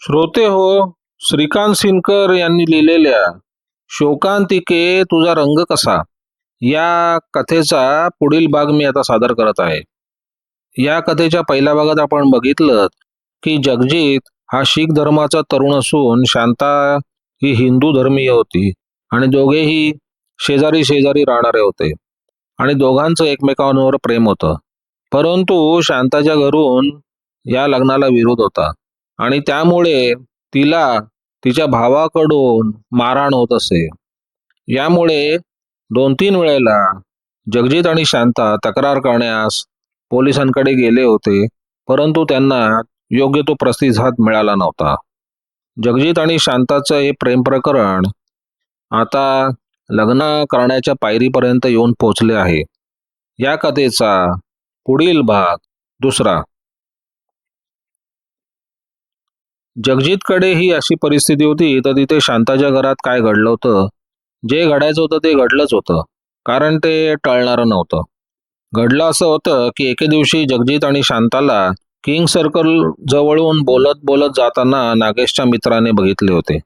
श्रोते हो श्रीकांत सिनकर यांनी लिहिलेल्या शोकांतिके तुझा रंग कसा? या कथेचा पुढील भाग मी आता सादर करत आहे. या कथेच्या पहिल्या भागात आपण बघितलं की जगजीत हा शीख धर्माचा तरुण असून शांता ही हिंदू धर्मीय होती आणि दोघेही शेजारी शेजारी राहणारे होते आणि दोघांचं एकमेकांवर प्रेम होतं. परंतु शांताच्या घरून या लग्नाला विरोध होता. आणि त्यामुळे तिला तिच्या भावाकडून मारहाण होत असे. यामुळे दोन तीन वेळेला जगजित आणि शांता तक्रार करण्यास पोलिसांकडे गेले होते परंतु त्यांना योग्य तो प्रतिसाद मिळाला नव्हता. जगजित आणि शांताचं हे प्रेम प्रकरण आता लग्न करण्याच्या पायरीपर्यंत येऊन पोहोचले आहे. या कथेचा पुढील भाग दुसरा. जगजितकडे ही अशी परिस्थिती होती तर तिथे शांताच्या घरात काय घडलं होतं? जे घडायचं होतं ते घडलंच होतं कारण ते टळणारं नव्हतं. घडलं असं होतं की एके दिवशी जगजित आणि शांताला किंग सर्कल जवळून बोलत बोलत जाताना नागेशच्या मित्राने बघितले होते.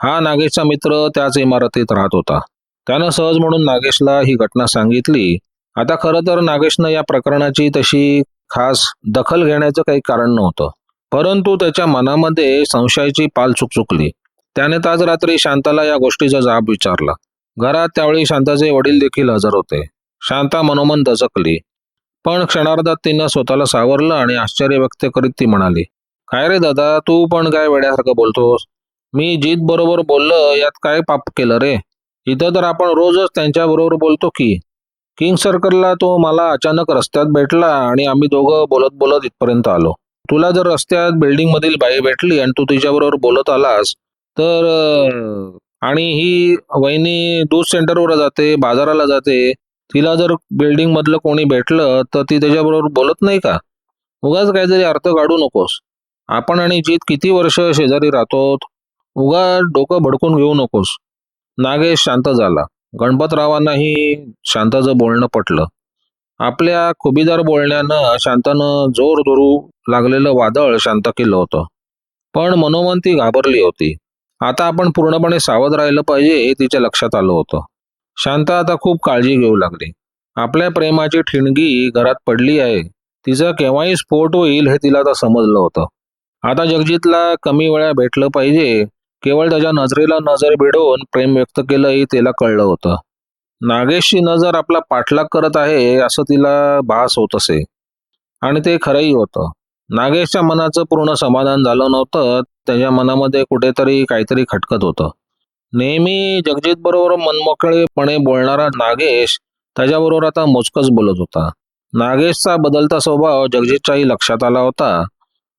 हा नागेशचा मित्र त्याच इमारतीत राहत होता. त्यानं सहज म्हणून नागेशला ही घटना सांगितली. आता खरं तर नागेशनं या प्रकरणाची तशी खास दखल घेण्याचं काही कारण नव्हतं. परंतु त्याच्या मनामध्ये संशयाची पाल चुकचुकली त्याने ताज रात्री शांताला या गोष्टीचा जाब विचारला. घरात त्यावेळी शांताचे वडील देखील हजर होते. शांता मनोमन दचकली. पण क्षणार्धात तिनं स्वतःला सावरलं आणि आश्चर्य व्यक्त करीत ती म्हणाली काय रे दादा तू पण काय वेड्यासारखं बोलतोस? मी जीत बरोबर बोललं यात काय पाप केलं रे? इथं तर आपण रोजच त्यांच्या बरोबर बोलतो की? किंग सर्कलला तो मला अचानक रस्त्यात भेटला आणि आम्ही दोघं बोलत बोलत इथपर्यंत आलो. तुला जर रस्त्यात बिल्डिंग मधील बाई भेटली आणि तू तिच्याबरोबर बोलत आलास तर आणि ही वहिनी दूध सेंटरवर जाते बाजाराला जाते तिला जर बिल्डिंग मधलं कोणी भेटलं तर ती त्याच्याबरोबर बोलत नाही का? उगाच काहीतरी अर्थ काढू नकोस. आपण आणि जीत किती वर्ष शेजारी राहतो उगा डोकं भडकून घेऊ नकोस. नागेश शांत झाला. गणपतरावांनाही शांताचं बोलणं पटलं. आपल्या खुबीदार बोलण्यानं शांतानं जोर धरू लागलेलं वादळ शांत केलं होतं. पण मनोमन ती घाबरली होती. आता आपण पूर्णपणे सावध राहिलं पाहिजे हे तिच्या लक्षात आलं होतं. शांता आता खूप काळजी घेऊ लागली. आपल्या प्रेमाची ठिणगी घरात पडली आहे. तिचा केव्हाही स्फोट होईल हे तिला आता समजलं होतं. आता जगजितला कमी वेळा भेटलं पाहिजे. केवळ त्याच्या नजरेला नजर भिडवून प्रेम व्यक्त केलं हे तिला कळलं होतं. नागेशची नजर आपला पाठलाग करत आहे असं तिला भास होत असे. आणि ते खरंही होतं. नागेशच्या मनाचं पूर्ण समाधान झालं नव्हतं. त्याच्या मनामध्ये कुठेतरी काहीतरी खटकत होतं. नेहमी जगजित बरोबर मनमोकळेपणे बोलणारा नागेश त्याच्याबरोबर आता मोजकच बोलत होता. नागेशचा बदलता स्वभाव जगजितच्याही लक्षात आला होता.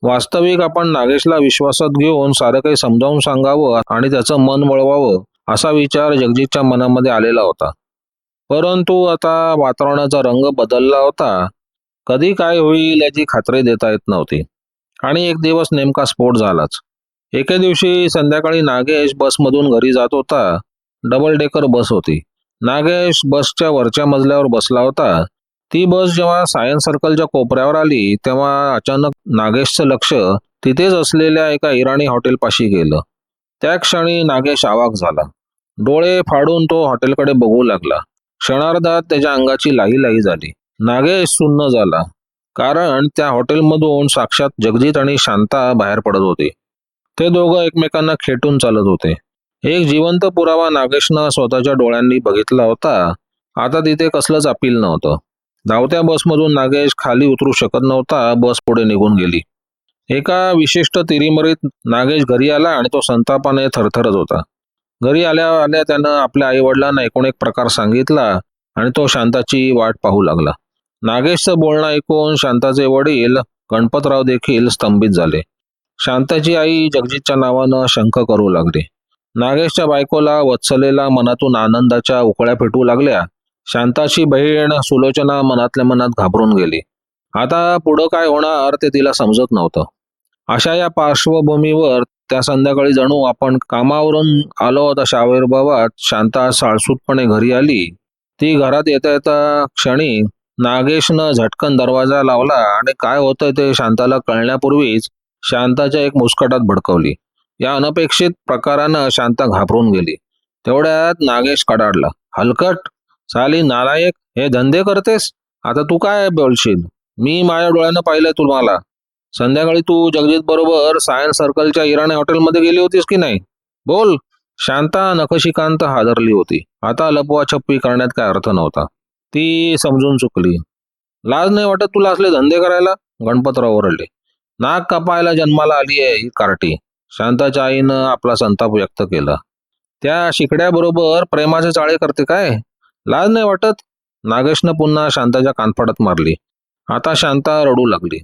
वास्तविक आपण नागेशला विश्वासात घेऊन सारं काही समजावून सांगावं आणि त्याचं मन वळवावं असा विचार जगजितच्या मनामध्ये आलेला होता. परंतु आता वातावरणाचा रंग बदलला होता. कधी काय होईल याची खात्री देता येत नव्हती. आणि एक दिवस नेमका स्फोट झालाच. एके दिवशी संध्याकाळी नागेश बसमधून घरी जात होता. डबल डेकर बस होती. नागेश बसच्या वरच्या मजल्यावर बसला होता. ती बस जेव्हा सायन्स सर्कलच्या कोपऱ्यावर आली तेव्हा अचानक नागेशचं लक्ष तिथेच असलेल्या एका इराणी हॉटेलपाशी गेलं. त्या क्षणी नागेश आवाक झाला. डोळे फाडून तो हॉटेलकडे बघू लागला. क्षणार्धात त्याच्या अंगाची लाही लाही झाली. नागेश सुन्न झाला. कारण त्या हॉटेलमधून साक्षात जगजित आणि शांता बाहेर पडत होते. ते दोघं एकमेकांना खेटून चालत होते. एक जिवंत पुरावा नागेशनं स्वतःच्या डोळ्यांनी बघितला होता. आता तिथे कसलंच अपील नव्हतं. धावत्या बसमधून नागेश खाली उतरू शकत नव्हता. बस पुढे निघून गेली. एका विशिष्ट तिरीमरीत नागेश घरी आला आणि तो संतापाने थरथरत होता. घरी आल्या आल्या त्यानं आपल्या आईवडिलांना एकूण एक प्रकार सांगितला आणि तो शांताची वाट पाहू लागला. नागेशचं बोलणं ऐकून शांताचे वडील गणपतराव देखील स्तंभित झाले. शांताची आई जगजितच्या नावानं शंख करू लागली. नागेशच्या बायकोला वत्सलेला मनातून आनंदाच्या उकळ्या पेटू लागल्या. शांताची बहीण सुलोचना मनातल्या मनात घाबरून गेली. आता पुढं काय होणार ते तिला समजत नव्हतं. अशा या पार्श्वभूमीवर त्या संध्याकाळी जणू आपण कामावरून आलो तशा आविर्भावात शांता साळसूतपणे घरी आली. ती घरात येता येता क्षणी नागेशनं झटकन दरवाजा लावला आणि काय होतंय ते शांताला कळण्यापूर्वीच शांताच्या एक मुस्कटात भडकवली. या अनपेक्षित प्रकारानं शांता घाबरून गेली. तेवढ्यात नागेश कडाडला हलकट साली नालायक हे धंदे करतेस? आता तू काय बोलशील? मी माझ्या डोळ्यानं पाहिलंय तुम्हाला. संध्याकाळी तू जगजित बरोबर सायन्स सर्कलच्या इराणी हॉटेलमध्ये गेली होतीस की नाही? बोल. शांता नखशिकांत हादरली होती. आता लपवाछप्पी करण्यात काय अर्थ नव्हता. ती समजून चुकली. लाज नाही वाटत तुला असले धंदे करायला? गणपतराव ओरडले. नाक कापायला जन्माला आली आहे ही कार्टी. शांताच्या आईनं आपला संताप व्यक्त केला. त्या शिकड्याबरोबर प्रेमाचे चाळे करते काय? लाज नाही वाटत? नागेशनं पुन्हा शांताच्या कानफाडात मारली. आता शांता रडू लागली.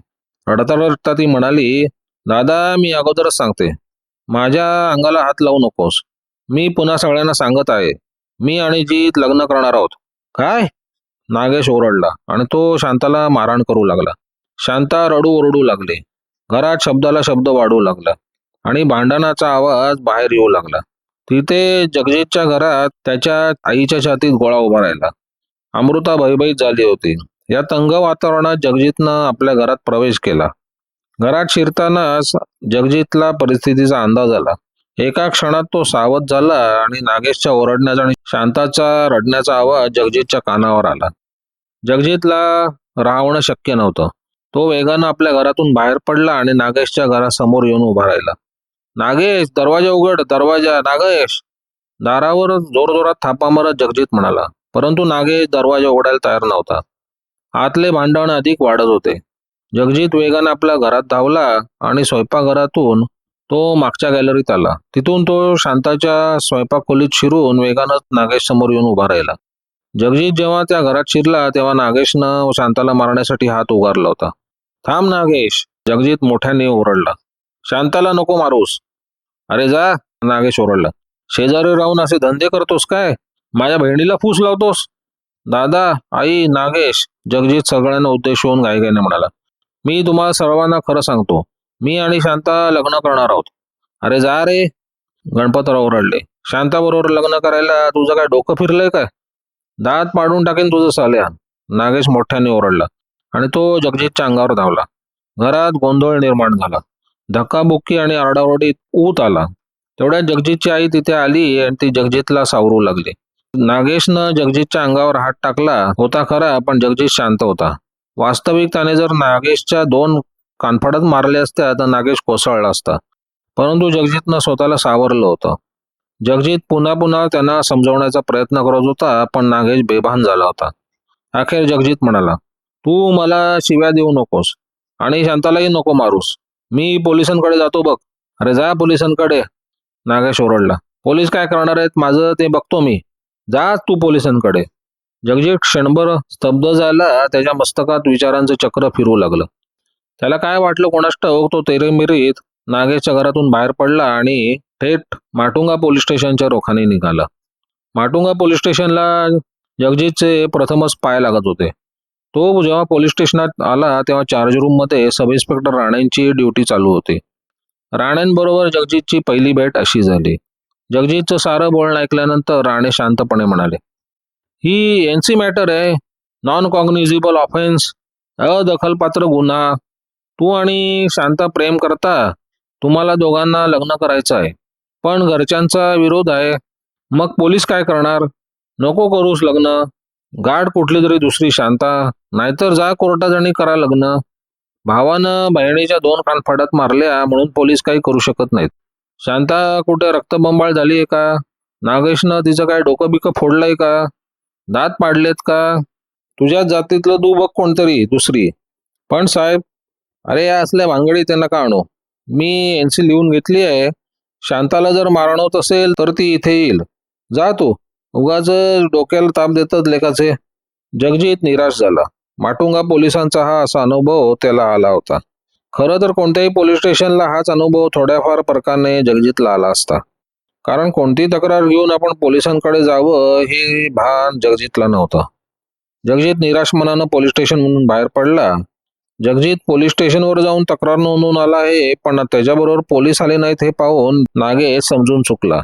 रडता रडता ती म्हणाली दादा मी अगोदरच सांगते. माझ्या अंगाला हात लावू नकोस. मी पुन्हा सगळ्यांना सांगत आहे. मी आणि जीत लग्न करणार आहोत. काय? नागेश ओरडला आणि तो शांताला मारहाण करू लागला. शांता रडू ओरडू लागली. घरात शब्दाला शब्द वाढू लागला आणि भांडणाचा आवाज बाहेर येऊ लागला. तिथे जगजीतच्या घरात त्याच्या आईच्या छातीत गोळा उभा राहिला. अमृता भयभीत झाली होती. या तंग वातावरणात जगजितनं आपल्या घरात प्रवेश केला. घरात शिरतानाच जगजीतला परिस्थितीचा अंदाज आला. एका क्षणात तो सावध झाला आणि नागेशच्या ओरडण्याचा आणि शांताचा रडण्याचा आवाज जगजीतच्या कानावर आला. जगजीतला राहणं शक्य नव्हतं. तो वेगानं आपल्या घरातून बाहेर पडला आणि नागेशच्या घरासमोर येऊन उभा राहिला. नागेश दरवाजा उघड दरवाजा नागेश! दारावर जोरजोरात थापा मारत जगजीत म्हणाला. परंतु नागेश दरवाजा उघडायला तयार नव्हता. आतले भांडण अधिक वाढत होते. जगजीत वेगानं आपल्या घरात धावला आणि स्वयंपाकघरातून तो मागच्या गॅलरीत आला. तिथून तो शांताच्या स्वयंपाक खोलीत शिरून वेगानं नागेश समोर येऊन उभा राहिला. जगजीत जेव्हा त्या घरात शिरला तेव्हा नागेशनं शांताला मारण्यासाठी हात उगारला होता. थांब नागेश. जगजीत मोठ्याने ओरडला. शांताला नको मारूस. अरे जा. नागेश ओरडला. शेजारी राहून असे धंदे करतोस काय? माझ्या बहिणीला फूस लावतोस. दादा आई नागेश जगजीत सगळ्यांना उद्देशून गायगाने म्हणाला. मी तुम्हाला सर्वांना खरं सांगतो मी आणि शांता लग्न करणार आहोत. अरे जा रे गणपतराव ओरडले. शांताबरोबर लग्न करायला तुझं काय डोकं फिरलंय काय? दात पाडून टाकेन तुझं साल्या नागेश मोठ्याने ओरडला आणि तो जगजीतच्या अंगावर धावला. घरात गोंधळ निर्माण झाला. धक्काबुक्की आणि आरडाओरडीत ऊत आला. तेवढ्या जगजीतची आई तिथे आली आणि ती जगजीतला सावरू लागली. नागेशनं जगजीतच्या अंगावर हात टाकला होता खरा पण जगजीत शांत होता. वास्तविक त्याने जर नागेशच्या दोन कानफाडात मारले असत्या तर नागेश कोसळला असता. परंतु जगजीतनं स्वतःला सावरलं होतं. जगजीत पुन्हा पुन्हा त्यांना समजवण्याचा प्रयत्न करत होता पण नागेश बेभान झाला होता. अखेर जगजीत म्हणाला तू मला शिव्या देऊ नकोस आणि शांतालाही नको मारूस. मी पोलिसांकडे जातो बघ. अरे जा पोलिसांकडे. नागेश ओरडला पोलीस काय करणार आहेत? माझं ते बघतो मी. जा तू पोलिसांकडे. जगजीत क्षणभर स्तब्ध झाला त्याच्या मस्तकात विचारांचं चक्र फिरू लागलं. त्याला काय वाटलं कोणास ठाऊक तो तेरेमिरीत नागेशच्या घरातून बाहेर पडला आणि थेट माटुंगा पोलीस स्टेशनच्या रोखाने निघाला. माटुंगा पोलीस स्टेशनला जगजीतचे प्रथमच पाय लागत होते. तो जेव्हा पोलीस स्टेशनात आला तेव्हा चार्ज रूममध्ये सब इन्स्पेक्टर राणेंची ड्युटी चालू होती. राणेंबरोबर जगजीतची पहिली भेट अशी झाली. जगजीतचं सारं बोलणं ऐकल्यानंतर राणे शांतपणे म्हणाले ही एन सी मॅटर आहे. नॉन कॉग्निझिबल ऑफेन्स अदखलपात्र गुन्हा. तू आणि शांता प्रेम करता तुम्हाला दोघांना लग्न करायचं आहे. पण घरच्यांचा विरोध आहे. मग पोलीस काय करणार? नको करूस लग्न. गाठ कुठली तरी दुसरी शांता. नाहीतर जा कोर्टात आणि करा लग्न. भावानं बहिणीच्या दोन कानफाडात मारल्या म्हणून पोलीस काही करू शकत नाहीत. शांता कुठे रक्तबंबाळ झाली आहे का? नागेशनं तिचं काय डोकं बिकं फोडलंय का? दात पाडलेत का? तुझ्याच जातीतलं तू बघ कोणतरी दुसरी. पण साहेब अरे या असल्या भांगडी त्यांना का आणू? मी एन सी लिहून घेतली आहे. शांताला जर मारण होत असेल तर ती इथे येईल. जा तू. उगाच डोक्याला ताप देतात लेखाचे जगजीत निराश झाला. माटुंगा पोलिसांचा हा असा अनुभव त्याला आला होता. खरं तर कोणत्याही पोलीस स्टेशनला हाच अनुभव थोड्याफार प्रकारे जगजीतला आला असता. कारण कोणती तक्रार घेऊन आपण पोलिसांकडे जावं हे भान जगजीतला नव्हतं. जगजीत निराश मनानं पोलीस स्टेशन म्हणून बाहेर पडला. जगजीत पोलीस स्टेशनवर जाऊन तक्रार नोंदवून आला आहे पण त्याच्याबरोबर पोलीस आले नाहीत हे पाहून नागेश समजून चुकला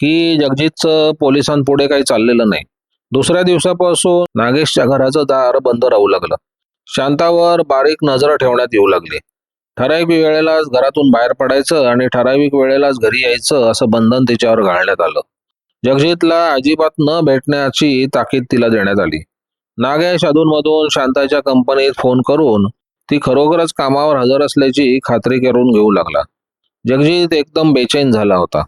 की जगजितचं पोलिसांपुढे काही चाललेलं नाही. दुसऱ्या दिवसापासून नागेशच्या घराचं दार बंद राहू लागलं. शांतावर बारीक नजर ठेवण्यात येऊ लागली. ठराविक वेळेलाच घरातून बाहेर पडायचं आणि ठराविक वेळेलाच घरी यायचं असं बंधन तिच्यावर घालण्यात आलं. जगजितला अजिबात न भेटण्याची ताकीद तिला देण्यात आली. नागेश अधूनमधून शांताच्या कंपनीत फोन करून ती खरोखरच कामावर हजर असल्याची खात्री करून घेऊ लागला. जगजीत एकदम बेचैन झाला होता.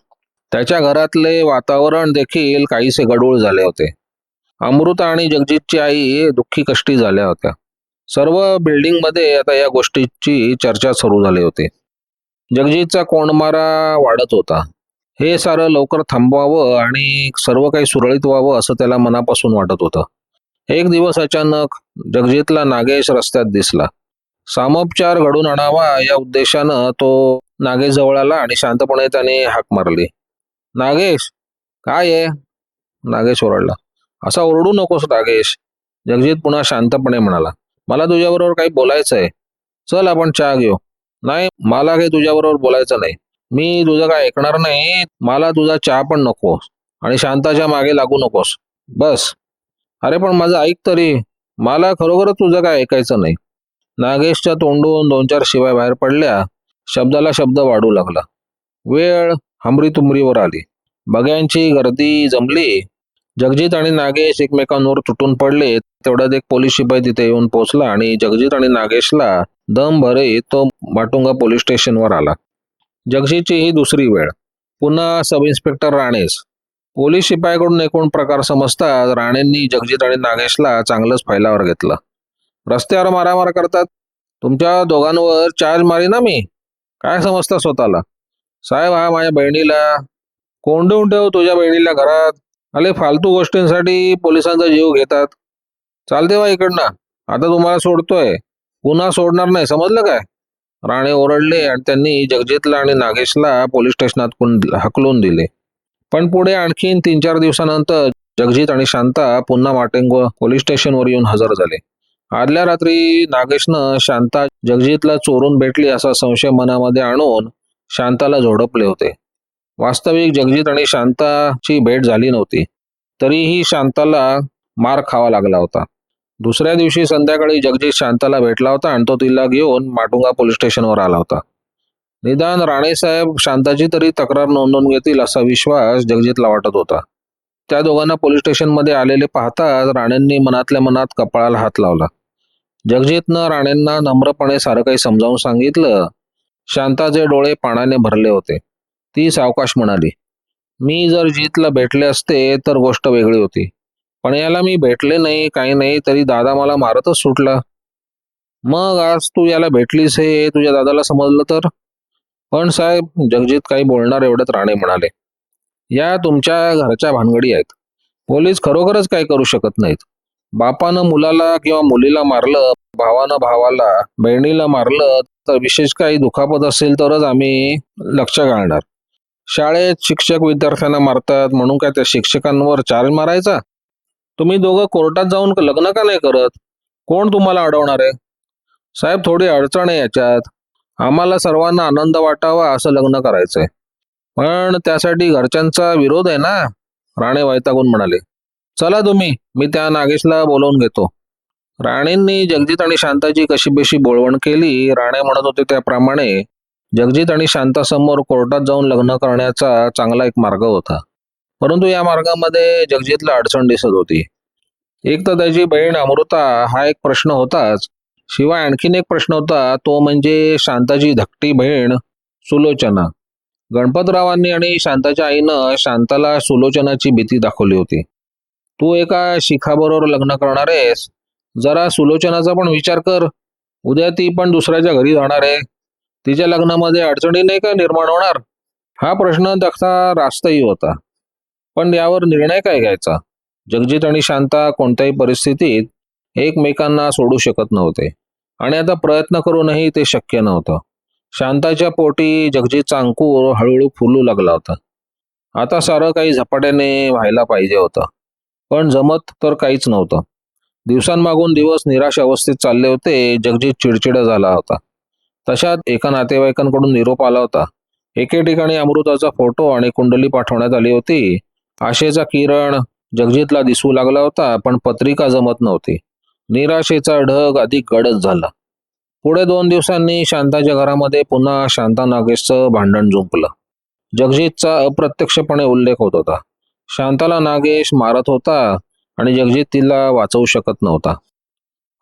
त्याच्या घरातले वातावरण देखील काहीसे गडूळ झाले होते. अमृता आणि जगजितची आई दुःखी कष्टी झाल्या होत्या. सर्व बिल्डिंगमध्ये आता या गोष्टीची चर्चा सुरू झाली होती. जगजीतचा कोंडमारा वाढत होता. हे सारं लवकर थांबवावं आणि सर्व काही सुरळीत व्हावं असं त्याला मनापासून वाटत होतं. एक दिवस अचानक जगजीतला नागेश रस्त्यात दिसला. सामोपचार घडून आणावा या उद्देशानं तो नागेश जवळ आला आणि शांतपणे त्याने हाक मारली. नागेश काय आहे? नागेश ओरडला. असा ओरडू नकोस नागेश जगजीत पुन्हा शांतपणे म्हणाला. मला तुझ्याबरोबर काही बोलायचं आहे चल आपण चहा घेऊ. नाही मला काही तुझ्याबरोबर बोलायचं नाही. मी तुझं काय ऐकणार नाही. मला तुझा चहा पण नको आणि शांताच्या मागे लागू नकोस. बस. अरे पण माझं ऐक तरी. मला खरोखरच तुझं काय ऐकायचं नाही. नागेशच्या तोंडून दोन चार शिवाय बाहेर पडल्या. शब्दाला शब्द वाढू लागला. वेळ हमरी तुमरीवर आली. बग्यांची गर्दी जमली. जगजीत आणि नागेश एकमेकांवर तुटून पडले तेवढ्यात एक पोलीस शिपाई तिथे येऊन पोहोचला आणि जगजीत आणि नागेशला दम भरे तो माटुंगा पोलीस स्टेशनवर आला. जगजीतची ही दुसरी वेळ. पुन्हा सब इन्स्पेक्टर राणेस. पोलीस शिपाईकडून एकूण प्रकार समजतात राणेंनी जगजीत आणि नागेशला चांगलंच फैलावर घेतलं. रस्त्यावर मारामार करतात. तुमच्या दोघांवर चार्ज मारी ना मी? काय समजता स्वतःला? साहेब हा माझ्या बहिणीला. कोंडून ठेव तुझ्या बहिणीला घरात. अले फालतू गोष्टींसाठी पोलिसांचा जीव घेतात. चालते बा इकडनं. आता तुम्हाला सोडतोय. पुन्हा सोडणार नाही. समजलं काय? राणे ओरडले आणि त्यांनी जगजितला आणि नागेशला पोलीस स्टेशनात हकलून दिले. पण पुढे आणखीन तीन चार दिवसानंतर जगजीत आणि शांता पुन्हा माटेंगो पोलीस स्टेशनवर येऊन हजर झाले. आदल्या रात्री नागेशनं शांता जगजीतला चोरून भेटली असा संशय मनामध्ये आणून शांताला झोडपले होते. वास्तविक जगजीत आणि शांताची भेट झाली नव्हती. तरीही शांताला मार खावा लागला होता. दुसऱ्या दिवशी संध्याकाळी जगजीत शांताला भेटला होता आणि तो तिला घेऊन माटुंगा पोलीस स्टेशनवर आला होता. निदान राणेसाहेब शांताची तरी तक्रार नोंदवून घेतील असा विश्वास जगजीतला वाटत होता. त्या दोघांना पोलीस स्टेशनमध्ये आलेले पाहताच राणेंनी मनातल्या मनात कपाळाला हात लावला. जगजीतनं राणेंना नम्रपणे सारं काही समजावून सांगितलं. शांताचे डोळे पाण्याने भरले होते. ती सावकाश म्हणाली मी जर जीतला भेटले असते तर गोष्ट वेगळी होती. पण याला मी भेटले नाही काही नाही तरी दादा मला मारतच सुटला. मग आज तू याला भेटलीस हे तुझ्या दादाला समजलं तर? पण साहेब जगजीत काही बोलणार एवढ्यात राणे म्हणाले. या तुमच्या घरच्या भानगडी आहेत. पोलीस खरोखरच काय करू शकत नाहीत. बापानं मुलाला किंवा मुलीला मारलं भावानं भावाला बहिणीला मारलं तर विशेष काही दुखापत असेल तरच आम्ही लक्ष घालणार. शाळेत शिक्षक विद्यार्थ्यांना मारतात म्हणून काय त्या शिक्षकांवर चार्ज मारायचा? तुम्ही दोघं कोर्टात जाऊन लग्न का नाही करत? कोण तुम्हाला अडवणार आहे? साहेब थोडी अडचण आहे याच्यात. आम्हाला सर्वांना आनंद वाटावा असं लग्न करायचंय. पण त्यासाठी घरच्यांचा विरोध आहे ना? राणे वैतागून म्हणाले. चला तुम्ही मी त्या नागेशला बोलवून घेतो. राणेंनी जगदीत आणि शांताची कशी बेशी बोळवण केली राणे म्हणत होते त्याप्रमाणे जगजित आणि शांतासमोर कोर्टात जाऊन लग्न करण्याचा चांगला एक मार्ग होता. परंतु या मार्गामध्ये जगजितला अडचण दिसत होती. एक तर त्याची बहीण अमृता हा एक प्रश्न होताच. शिवाय आणखीन एक प्रश्न होता तो म्हणजे शांताची धकटी बहीण सुलोचना. गणपतरावांनी आणि शांताच्या आईनं शांताला सुलोचनाची भीती दाखवली होती. तू एका शिखाबरोबर लग्न करणार आहेस. जरा सुलोचनाचा पण विचार कर. उद्या ती पण दुसऱ्याच्या घरी जाणार आहे. तिच्या लग्नामध्ये अडचणी नाही का निर्माण होणार? हा प्रश्न त्याचा रास्तही होता. पण यावर निर्णय काय घ्यायचा? जगजित आणि शांता कोणत्याही परिस्थितीत एकमेकांना सोडू शकत नव्हते. आणि आता प्रयत्न करूनही ते शक्य नव्हतं. शांताच्या पोटी जगजीतचा अंकुर हळूहळू फुलू लागला होता. आता सारं काही झपाट्याने व्हायला पाहिजे होतं. पण जमत तर काहीच नव्हतं. दिवसांमागून दिवस निराश अवस्थेत चालले होते जगजीत चिडचिड झाला होता. तशात एका नातेवाईकांकडून निरोप आला होता. एके ठिकाणी अमृताचा फोटो आणि कुंडली पाठवण्यात आली होती. आशेचा किरण जगजीतला दिसू लागला होता पण पत्रिका जमत नव्हती. निराशेचा ढग अधिक गडद झाला. पुढे दोन दिवसांनी शांताच्या घरामध्ये पुन्हा शांता नागेशचं भांडण जुंपलं. जगजितचा अप्रत्यक्षपणे उल्लेख होत होता. शांताला नागेश मारत होता आणि जगजित तिला वाचवू शकत नव्हता.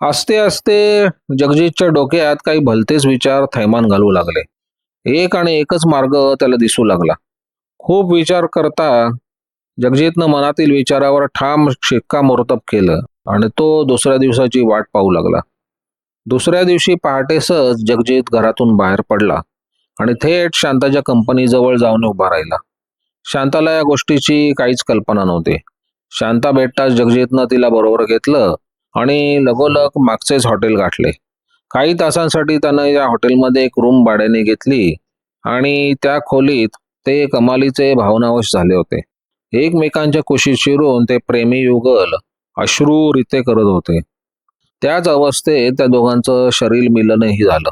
असते आस्ते जगजितच्या डोक्यात काही भलतेच विचार थैमान घालू लागले. एक आणि एकच मार्ग त्याला दिसू लागला. खूप विचार करता जगजितनं मनातील विचारावर ठाम शिक्कामोर्तब केलं आणि तो दुसऱ्या दिवसाची वाट पाहू लागला. दुसऱ्या दिवशी पहाटेसच जगजित घरातून बाहेर पडला आणि थेट शांताच्या कंपनीजवळ जाऊन उभा राहिला. शांताला या गोष्टीची काहीच कल्पना नव्हती. शांता भेटताच जगजितनं तिला बरोबर घेतलं आणि लगोलग मागचेच हॉटेल गाठले. काही तासांसाठी त्यानं या हॉटेलमध्ये एक रूम भाड्याने घेतली आणि त्या खोलीत ते कमालीचे भावनावश झाले होते. एकमेकांच्या कुशीत शिरून ते प्रेमी युगल अश्रूरिते करत होते. त्याच अवस्थेत त्या दोघांचं शरीर मिलनही झालं.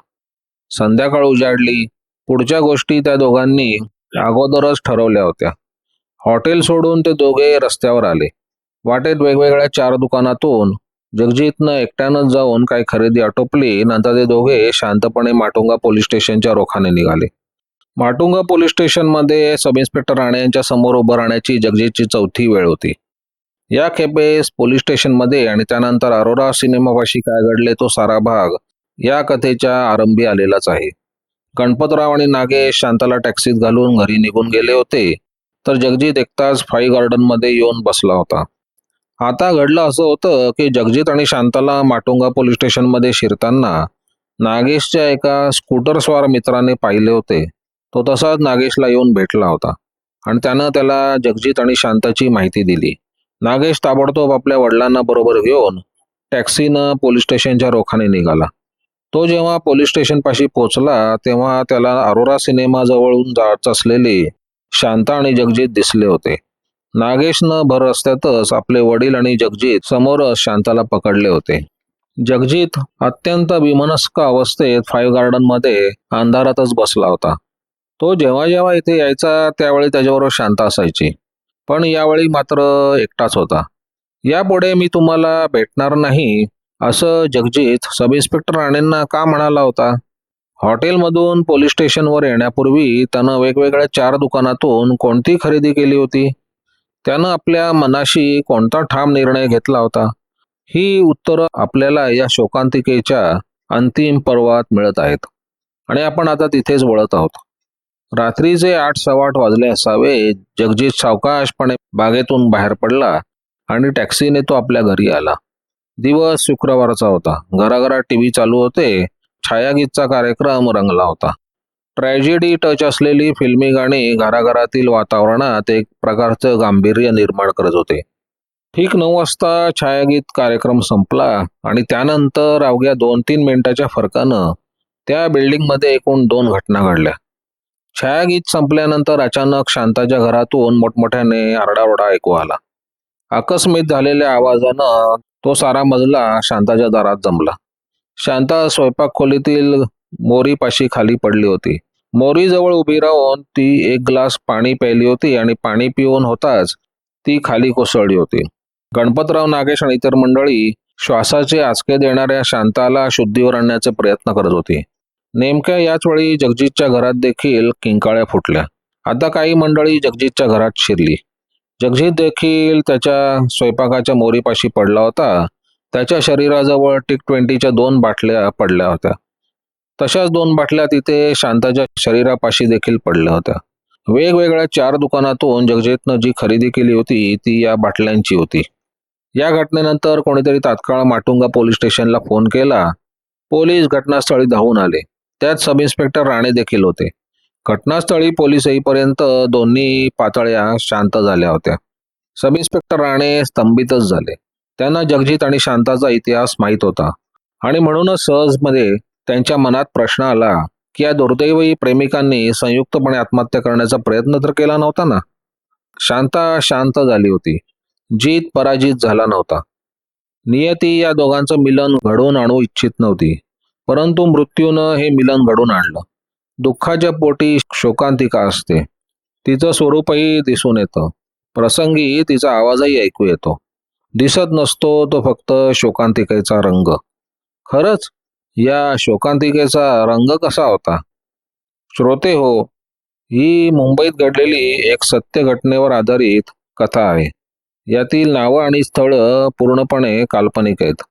संध्याकाळ उजाडली पुढच्या गोष्टी त्या दोघांनी अगोदरच ठरवल्या होत्या. हॉटेल सोडून ते दोघे रस्त्यावर आले. वाटेत वेगवेगळ्या चार दुकानातून जगजितनं एकट्यानं जाऊन काही खरेदी आटोपली नंतर ते दोघे शांतपणे माटुंगा पोलीस स्टेशनच्या रोखाने निघाले. माटुंगा पोलीस स्टेशनमध्ये सब इन्स्पेक्टर राणे यांच्या समोर उभं राहण्याची जगजितची चौथी वेळ होती. या खेपेस पोलीस स्टेशनमध्ये आणि त्यानंतर अरोरा सिनेमापाशी काय घडले तो सारा भाग या कथेच्या आरंभी आलेलाच आहे. गणपतराव आणि नागेश शांताला टॅक्सीत घालून घरी निघून गेले होते तर जगजित एकताच फाई गार्डनमध्ये येऊन बसला होता. आता घडलं असं होतं की जगजित आणि शांताला माटुंगा पोलीस स्टेशनमध्ये शिरताना नागेशच्या एका स्कूटरस्वार मित्राने पाहिले होते. तो तसाच नागेशला येऊन भेटला होता आणि त्यानं त्याला जगजित आणि शांताची माहिती दिली. नागेश ताबडतोब आपल्या वडिलांना बरोबर घेऊन टॅक्सीनं पोलीस स्टेशनच्या रोखाने निघाला. तो जेव्हा पोलीस स्टेशनपाशी पोहोचला तेव्हा त्याला अरोरा सिनेमाजवळून जात असलेले शांता आणि जगजित दिसले होते. नागेशनं भर रस्त्यातच आपले वडील आणि जगजित समोरच शांताला पकडले होते. जगजित अत्यंत विमनस्क अवस्थेत फाईव्ह गार्डनमध्ये अंधारातच बसला होता. तो जेव्हा जेव्हा इथे यायचा त्यावेळी त्याच्याबरोबर शांत असायची. पण यावेळी मात्र एकटाच होता. यापुढे मी तुम्हाला भेटणार नाही असं जगजित सब इन्स्पेक्टर राणेंना का म्हणाला होता? हॉटेलमधून पोलीस स्टेशनवर येण्यापूर्वी त्यानं वेगवेगळ्या चार दुकानातून कोणती खरेदी केली होती? त्यानं आपल्या मनाशी कोणता ठाम निर्णय घेतला होता? ही उत्तरं आपल्याला या शोकांतिकेच्या अंतिम पर्वात मिळत आहेत. आणि आपण आता तिथेच वळत आहोत. रात्रीचे आठ सव्वा आठ वाजले असावे जगजित सावकाशपणे बागेतून बाहेर पडला आणि टॅक्सीने तो आपल्या घरी आला. दिवस शुक्रवारचा होता. घराघरात टीव्ही चालू होते. छायागीतचा कार्यक्रम रंगला होता. ट्रॅजेडी टच असलेली फिल्मी गाणी घराघरातील वातावरणात एक प्रकारचं गांभीर्य निर्माण करत होते. ठीक नऊ वाजता छायागीत कार्यक्रम संपला आणि त्यानंतर अवघ्या दोन तीन मिनिटाच्या फरकानं त्या बिल्डिंगमध्ये एकूण दोन घटना घडल्या. छायागीत संपल्यानंतर अचानक शांताच्या घरातून मोठमोठ्याने आरडाओरडा ऐकू आला. आकस्मित झालेल्या आवाजानं तो सारा मजला शांताच्या दारात जमला. शांता स्वयंपाक खोलीतील मोरीपाशी खाली पडली होती. मोरीजवळ उभी राहून ती एक ग्लास पाणी प्यायली होती आणि पाणी पिऊन होताच ती खाली कोसळली होती. गणपतराव नागेश आणि इतर मंडळी श्वासाचे आचके देणाऱ्या शांताला शुद्धीवर आणण्याचे प्रयत्न करत होती. नेमक्या याच वेळी जगजितच्या घरात देखील किंकाळ्या फुटल्या. आता काही मंडळी जगजितच्या घरात शिरली. जगजित देखील त्याच्या स्वयंपाकाच्या मोरीपाशी पडला होता. त्याच्या शरीराजवळ टिक ट्वेंटीच्या दोन बाटल्या पडल्या होत्या. तशाच दोन बाटल्या तिथे शांताच्या शरीरापाशी देखील पडल्या होत्या. वेगवेगळ्या चार दुकानातून जगजितनं जी खरेदी केली होती ती या बाटल्यांची होती. या घटनेनंतर कोणीतरी तात्काळ माटुंगा पोलीस स्टेशनला फोन केला. पोलीस घटनास्थळी धावून आले. त्यात सब इन्स्पेक्टर राणे देखील होते. घटनास्थळी पोलीस येईपर्यंत दोन्ही पातळ्या शांत झाल्या होत्या. सब इन्स्पेक्टर राणे स्तंभितच झाले. त्यांना जगजित आणि शांताचा इतिहास माहीत होता. आणि म्हणूनच सहजमध्ये त्यांच्या मनात प्रश्न आला की या दुर्दैवी प्रेमिकांनी संयुक्तपणे आत्महत्या करण्याचा प्रयत्न तर केला नव्हता ना? शांता शांत झाली होती. जीत पराजित झाला नव्हता. नियती या दोघांचं मिलन घडवून आणू इच्छित नव्हती. परंतु मृत्यूनं हे मिलन घडून आणलं. दुःखाच्या पोटी शोकांतिका असते. तिचं स्वरूपही दिसून येतं. प्रसंगी तिचा आवाजही ऐकू येतो. दिसत नसतो तो फक्त शोकांतिकेचा रंग. खरंच? या शोकांतिकेचा रंग कसा होता? श्रोते हो ही मुंबईत घडलेली एक सत्य घटनेवर आधारित कथा आहे. यातील नावं आणि स्थळं पूर्णपणे काल्पनिक आहेत.